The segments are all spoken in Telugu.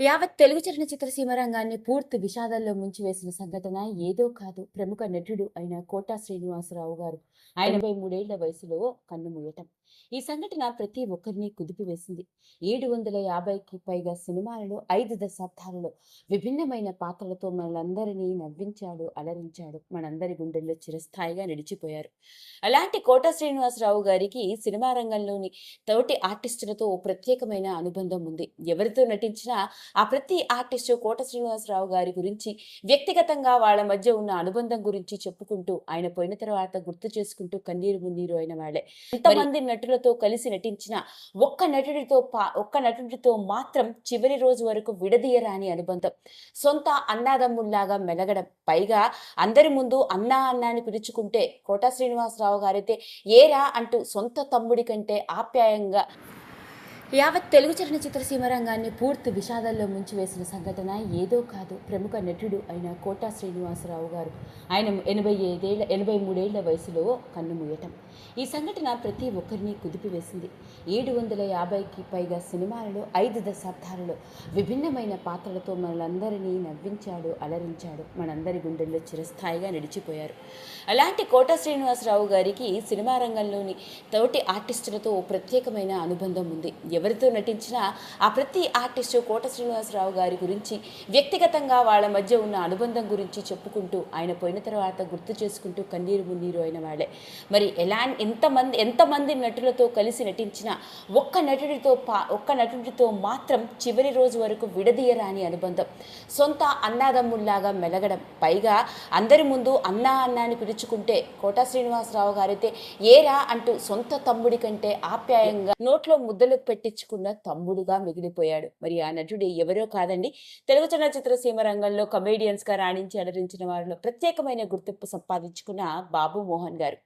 యావత్ తెలుగు చలనచిత్ర సీమరంగాన్ని పూర్తి విషాదంలో ముంచివేసిన సంఘటన ఏదో కాదు. ప్రముఖ నటుడు అయిన కోటా శ్రీనివాసరావు గారు. ఎనభై మూడేళ్ళ వయసులో కన్నుమూయటం ఈ సంఘటన ప్రతి ఒక్కరిని కుదిపివేసింది. ఏడు వందల యాభైకి పైగా సినిమాలలో ఐదు దశాబ్దాలలో విభిన్నమైన పాత్రలతో మనందరినీ నవ్వించాడు అలరించాడు. మనందరి గుండెల్లో చిరస్థాయిగా నిలిచిపోయారు. అలాంటి కోటా శ్రీనివాసరావు గారికి సినిమా రంగంలోని తోటి ఆర్టిస్టులతో ఓ ప్రత్యేకమైన అనుబంధం ఉంది. ఎవరితో నటించినా ఆ ప్రతి ఆర్టిస్టు కోట శ్రీనివాసరావు గారి గురించి వ్యక్తిగతంగా వాళ్ళ మధ్య ఉన్న అనుబంధం గురించి చెప్పుకుంటూ ఆయన పోయిన తర్వాత గుర్తు చేసుకుంటూ కన్నీరు మున్నీరు అయిన వాళ్ళే ఎంతమంది నటులతో కలిసి నటించిన ఒక్క నటుడితో పా ఒక్క నటుడితో మాత్రం చివరి రోజు వరకు విడదీయరాని అనుబంధం. సొంత అన్నాదమ్ముల్లాగా మెలగడం. పైగా అందరి ముందు అన్నా అన్నా అని పిలుచుకుంటే కోట శ్రీనివాసరావు గారైతే ఏరా అంటూ సొంత తమ్ముడి కంటే ఆప్యాయంగా యావత్ తెలుగు చలనచిత్ర సీమరంగాన్ని పూర్తి విషాదాల్లో ముంచివేసిన సంఘటన ఏదో కాదు. ప్రముఖ నటుడు అయిన కోటా శ్రీనివాసరావు గారు. ఆయన ఎనభై ఐదేళ్ళ ఎనభై మూడేళ్ళ వయసులో కన్నుమూయటం ఈ సంఘటన ప్రతి ఒక్కరిని కుదిపివేసింది. ఏడు వందల యాభైకి పైగా సినిమాలలో ఐదు దశాబ్దాలలో విభిన్నమైన పాత్రలతో మనందరినీ నవ్వించాడు అలరించాడు. మనందరి గుండెల్లో చిరస్థాయిగా నిలిచిపోయారు. అలాంటి కోటా శ్రీనివాసరావు గారికి సినిమా రంగంలోని తోటి ఆర్టిస్టులతో ఓ ప్రత్యేకమైన అనుబంధం ఉంది. ఎవరితో నటించినా ఆ ప్రతి ఆర్టిస్టు కోట శ్రీనివాసరావు గారి గురించి వ్యక్తిగతంగా వాళ్ళ మధ్య ఉన్న అనుబంధం గురించి చెప్పుకుంటూ ఆయన పోయిన తర్వాత గుర్తు చేసుకుంటూ కన్నీరు మున్నీరు అయిన వాళ్ళే మరి ఎలా ఎంతమంది ఎంతమంది నటులతో కలిసి నటించినా ఒక్క నటుడితో పా ఒక్క నటుడితో మాత్రం చివరి రోజు వరకు విడదీయరాని అనుబంధం. సొంత అన్నాదమ్ముల్లాగా మెలగడం. పైగా అందరి ముందు అన్నా అన్నాన్ని పిలుచుకుంటే కోటా శ్రీనివాసరావు గారైతే ఏరా అంటూ సొంత తమ్ముడి కంటే ఆప్యాయంగా నోట్లో ముద్దలు తెచ్చుకున్న తమ్ముడుగా మిగిలిపోయాడు. మరి ఆ నటుడు ఎవరో కాదండి. తెలుగు చలనచిత్ర సీమ రంగంలో కమేడియన్స్గా రాణించి అలరించిన వారిలో ప్రత్యేకమైన గుర్తింపు సంపాదించుకున్న బాబు మోహన్ గారు.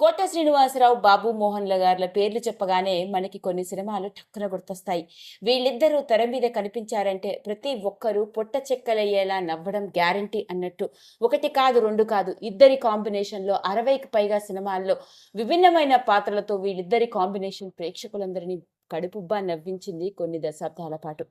కోట శ్రీనివాసరావు బాబు మోహన్ల గారుల పేర్లు చెప్పగానే మనకి కొన్ని సినిమాలు టక్కున గుర్తొస్తాయి. వీళ్ళిద్దరూ తెర మీద కనిపించారంటే ప్రతి ఒక్కరూ పొట్ట చెక్కలయ్యేలా నవ్వడం గ్యారంటీ అన్నట్టు. ఒకటి కాదు రెండు కాదు ఇద్దరి కాంబినేషన్లో అరవైకి పైగా సినిమాల్లో విభిన్నమైన పాత్రలతో వీళ్ళిద్దరి కాంబినేషన్ ప్రేక్షకులందరినీ కడుపుబ్బా నవ్వించింది కొన్ని దశాబ్దాల పాటు.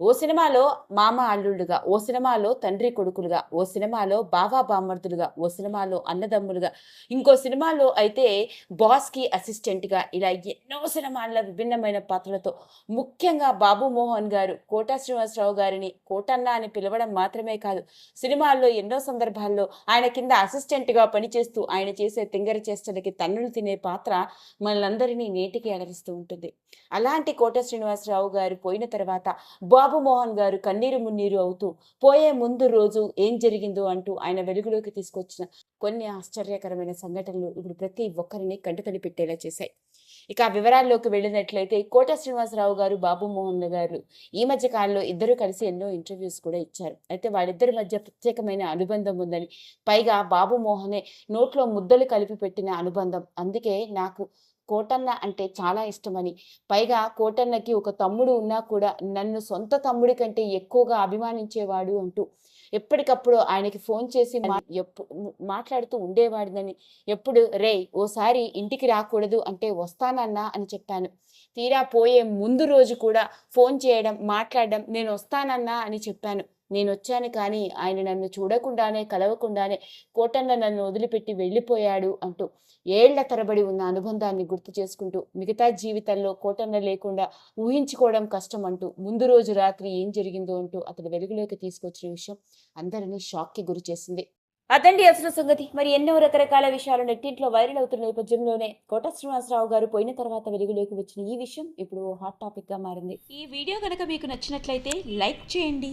ఓ సినిమాలో మామ అల్లుళ్ళుగా ఓ సినిమాలో తండ్రి కొడుకులుగా ఓ సినిమాలో బావా బామ్మర్దులుగా ఓ సినిమాలో అన్నదమ్ములుగా ఇంకో సినిమాలో అయితే బాస్కి అసిస్టెంట్గా ఇలా ఎన్నో సినిమాల్లో విభిన్నమైన పాత్రలతో ముఖ్యంగా బాబు మోహన్ గారు కోటా శ్రీనివాసరావు గారిని కోటన్న అని పిలవడం మాత్రమే కాదు సినిమాల్లో ఎన్నో సందర్భాల్లో ఆయన కింద అసిస్టెంట్గా పనిచేస్తూ ఆయన చేసే తింగర చేష్టలకి తన్నులు తినే పాత్ర మనలందరినీ నేటికి అలరిస్తూ ఉంటుంది. అలాంటి కోట శ్రీనివాసరావు గారు పోయిన తర్వాత బా బాబు మోహన్ గారు కన్నీరు మున్నీరు అవుతూ పోయే ముందు రోజు ఏం జరిగిందో అంటూ ఆయన వెలుగులోకి తీసుకొచ్చిన కొన్ని ఆశ్చర్యకరమైన సంఘటనలు ఇప్పుడు ప్రతి ఒక్కరిని కంటతడి పెట్టేలా చేశాయి. ఇక వివరాల్లోకి వెళ్ళినట్లయితే కోట శ్రీనివాసరావు గారు బాబు మోహన్ గారు ఈ మధ్య కాలంలో ఇద్దరు కలిసి ఎన్నో ఇంటర్వ్యూస్ కూడా ఇచ్చారు. అయితే వాళ్ళిద్దరి మధ్య ప్రత్యేకమైన అనుబంధం ఉందని పైగా బాబు మోహనే నోట్లో ముద్దలు కలిపి పెట్టిన అనుబంధం. అందుకే నాకు కోటన్న అంటే చాలా ఇష్టమని. పైగా కోటన్నకి ఒక తమ్ముడు ఉన్నా కూడా నన్ను సొంత తమ్ముడి కంటే ఎక్కువగా అభిమానించేవాడు అంటూ ఎప్పటికప్పుడు ఆయనకి ఫోన్ చేసి మా- మాట్లాడుతూ ఉండేవాడినని ఎప్పుడు రే ఓసారి ఇంటికి రాకూడదు అంటే వస్తానన్నా అని చెప్పాను. తీరా పోయే ముందు రోజు కూడా ఫోన్ చేయడం మాట్లాడడం నేను వస్తానన్నా అని చెప్పాను. నేను వచ్చాను కానీ ఆయన నన్ను చూడకుండానే కలవకుండానే కోటన్న నన్ను వదిలిపెట్టి వెళ్ళిపోయాడు అంటూ ఏళ్ళ తరబడి ఉన్న అనుబంధాన్ని గుర్తు చేసుకుంటూ మిగతా జీవితంలో కోటన్న లేకుండా ఊహించుకోవడం కష్టం అంటూ ముందు రోజు రాత్రి ఏం జరిగిందో అంటూ అతడు వెలుగులోకి తీసుకొచ్చిన విషయం అందరినీ షాక్కి గురి చేసింది. అదండి అసలు సంగతి. మరి ఎన్నో రకరకాల విషయాలు నెట్టింట్లో వైరల్ అవుతున్న నేపథ్యంలోనే కోట శ్రీనివాసరావు గారు పోయిన తర్వాత వెలుగులోకి వచ్చిన ఈ విషయం ఇప్పుడు హాట్ టాపిక్గా మారింది. ఈ వీడియో కనుక మీకు నచ్చినట్లయితే లైక్ చేయండి.